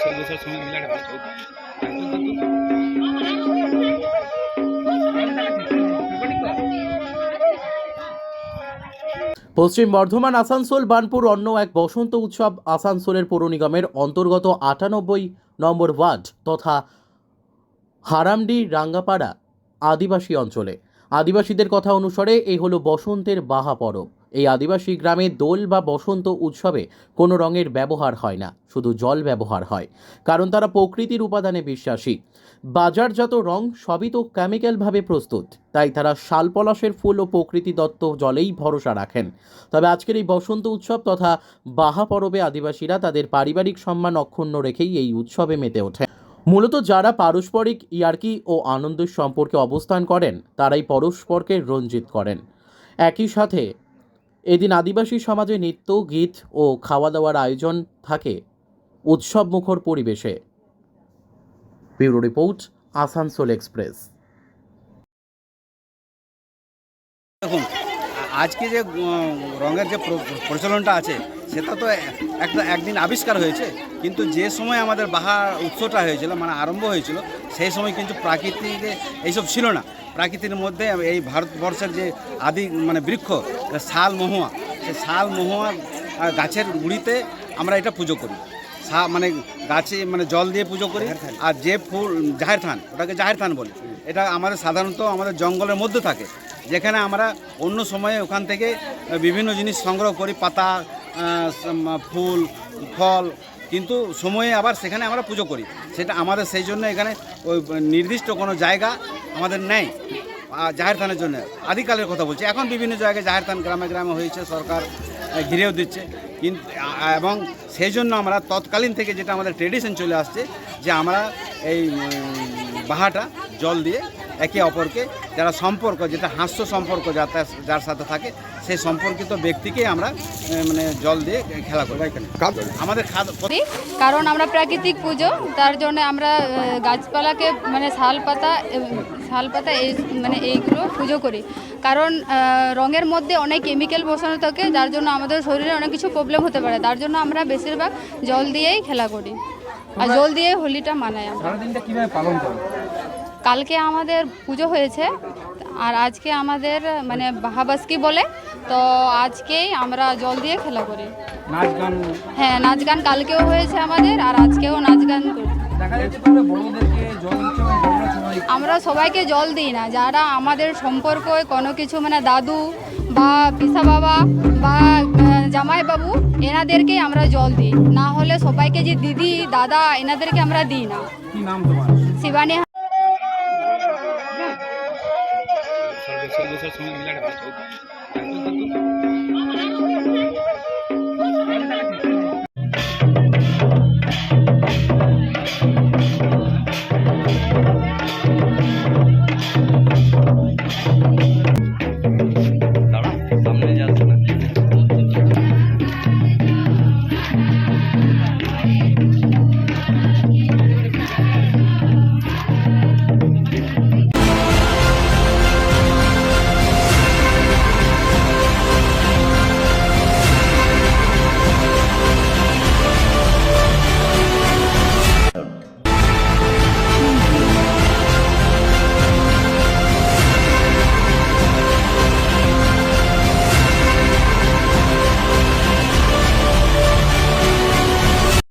ভালো পশ্চিম বর্ধমান, আসানসোল, বার্নপুর অন্য এক বসন্ত উৎসব আসানসোলের পৌর নিগমের অন্তর্গত আটানব্বই নম্বর ওয়ার্ড তথা হারামডি, রাঙ্গাপাড়া আদিবাসী অঞ্চলে। আদিবাসীদের কথা অনুসারে এই হলো বসন্তের বাহা পরব। এই আদিবাসী গ্রামে দোল বা বসন্ত উৎসবে কোনো রঙের ব্যবহার হয় না, শুধু জল ব্যবহার হয়, কারণ তারা প্রকৃতির উপাদানে বিশ্বাসী। বাজারজাত রং সবই তো কেমিক্যালভাবে প্রস্তুত, তাই তারা শালপলাশের ফুল ও প্রকৃতি দত্ত জলেই ভরসা রাখেন। তবে আজকের এই বসন্ত উৎসব তথা বাহা পরবে আদিবাসীরা তাদের পারিবারিক সম্মান অক্ষুণ্ণ রেখেই এই উৎসবে মেতে ওঠে। মূলত যারা পারস্পরিক ইয়ার্কি ও আনন্দের সম্পর্কে অবস্থান করেন, তারাই পরস্পরকে রঞ্জিত করেন। একই সাথে, এদিন আদিবাসী সমাজে নৃত্য, গীত ও খাওয়া দাওয়ার আয়োজন থাকে উৎসব মুখর পরিবেশে। Bureau report, Asansol express. দেখুন আজকে যে রঙের যে প্রচলনটা আছে সেটা তো একটা একদিন আবিষ্কার হয়েছে কিন্তু যে সময় আমাদের বাহার উৎসটা হয়েছিল মানে আরম্ভ হয়েছিল সেই সময় কিন্তু প্রাকৃতিক এইসব ছিল না। প্রাকৃতির মধ্যে এই ভারতবর্ষের যে আদি মানে বৃক্ষ শাল মহুয়া সেই শাল মহুয়া গাছের গুড়িতে আমরা এটা পুজো করি। সা মানে গাছে মানে জল দিয়ে পুজো করি আর যে ফুল জাহের থান ওটাকে জাহের থান বলি। এটা আমাদের সাধারণত আমাদের জঙ্গলের মধ্যে থাকে যেখানে আমরা অন্য সময়ে ওখান থেকে বিভিন্ন জিনিস সংগ্রহ করি পাতা ফুল, ফল, কিন্তু সময়ে আবার সেখানে আমরা পুজো করি। সেটা আমাদের সেই জন্য এখানে ওই নির্দিষ্ট কোনো জায়গা আমাদের নেই জাহের থানের জন্য। আদিকালের কথা বলছি। এখন বিভিন্ন জায়গায় জাহের থান গ্রামে গ্রামে হয়েছে, সরকার ঘিরেও দিচ্ছে। কিন্তু এবং সেই জন্য আমরা তৎকালীন থেকে যেটা আমাদের ট্রেডিশন চলে আসছে, যে আমরা এই বাহাটা জল দিয়ে একে অপরকে যারা সম্পর্ক যেটা হাস্য সম্পর্ক যাতে যার সাথে থাকে সেই সম্পর্কিত ব্যক্তিকে আমরা মানে জল দিয়ে খেলা করি আমাদের কারণ আমরা প্রাকৃতিক পুজো তার জন্য আমরা গাছপালাকে মানে শাল পাতা এবং শাল পাতা এই মানে এইগুলো পুজো করি। কারণ রঙের মধ্যে অনেক কেমিক্যাল বসানো থাকে যার জন্য আমাদের শরীরে অনেক কিছু প্রবলেম হতে পারে। তার জন্য আমরা বেশিরভাগ জল দিয়েই খেলা করি। আর জল দিয়ে হোলিটা মানাই আমরা। সারাদিনটা কীভাবে পালন করো? কালকে আমাদের পুজো হয়েছে আর আজকে আমাদের মানে বাহাবাসকি বলে তো আজকেই আমরা জল দিয়ে খেলা করি। নাচ গান? হ্যাঁ নাচ গান কালকেও হয়েছে আমাদের আর আজকেও নাচ গান আমরা সবাইকে জল দিই না যারা আমাদের সম্পর্ক কোনো কিছু মানে দাদু বা পিসা বাবা বা জামাই বাবু এনাদেরকেই আমরা জল দিই। না হলে সবাইকে যে দিদি দাদা এনাদেরকে আমরা দিই না। শিবানী সর্বশেষ সময় মিলে একটা